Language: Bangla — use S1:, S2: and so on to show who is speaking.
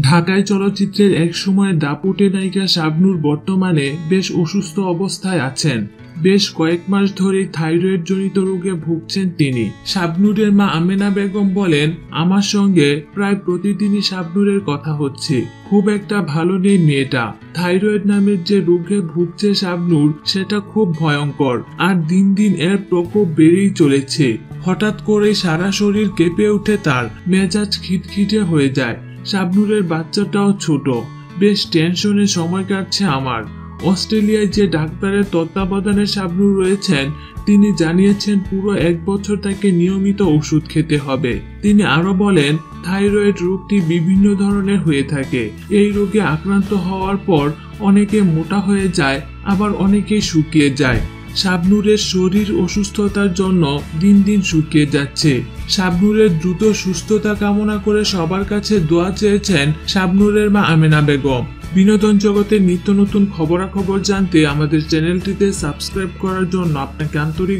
S1: ঢাকায় চলচ্চিত্রের এক সময় দাপুটে নায়িকা শাবনুর বর্তমানে বেশ অসুস্থ অবস্থায় আছেন। বেশ কয়েক মাস ধরে থাইরয়েড জনিত রোগে ভুগছেন তিনি। শাবনুরের মা আমেনা বেগম বলেন, আমার সঙ্গে প্রায় প্রতিদিনই শাবনুরের কথা হচ্ছে। খুব একটা ভালো নেই মেয়েটা। থাইরয়েড নামের যে রোগে ভুগছে শাবনুর, সেটা খুব ভয়ঙ্কর। আর দিন দিন এর প্রকোপ বেড়েই চলেছে। হঠাৎ করে সারা শরীর কেঁপে ওঠে তার। মেজাজ খিটখিটে হয়ে যায়। শাবনূরের বাচ্চাটাও ছোট। বেশ টেনশনে সময় কাটছে আমার। অস্ট্রেলিয়ায় যে ডাক্তারের তত্ত্বাবধানে শাবনূর রয়েছেন, তিনি জানিয়েছেন পুরো এক বছর তাকে নিয়মিত ওষুধ খেতে হবে। তিনি আরও বলেন, থাইরয়েড রোগটি বিভিন্ন ধরনের হয়ে থাকে। এই রোগে আক্রান্ত হওয়ার পর অনেকে মোটা হয়ে যায়, আবার অনেকে শুকিয়ে যায়। শাবনূরের শরীর অসুস্থতার জন্য দিন দিন শুকিয়ে যাচ্ছে। শাবনুরের দ্রুত সুস্থতা কামনা করে সবার কাছে দোয়া চেয়েছেন শাবনুরের মা আমেনা বেগম। বিনোদন জগতের নিত্য নতুন খবরাখবর জানতে আমাদের চ্যানেলটিতে সাবস্ক্রাইব করার জন্য আপনাকে আন্তরিক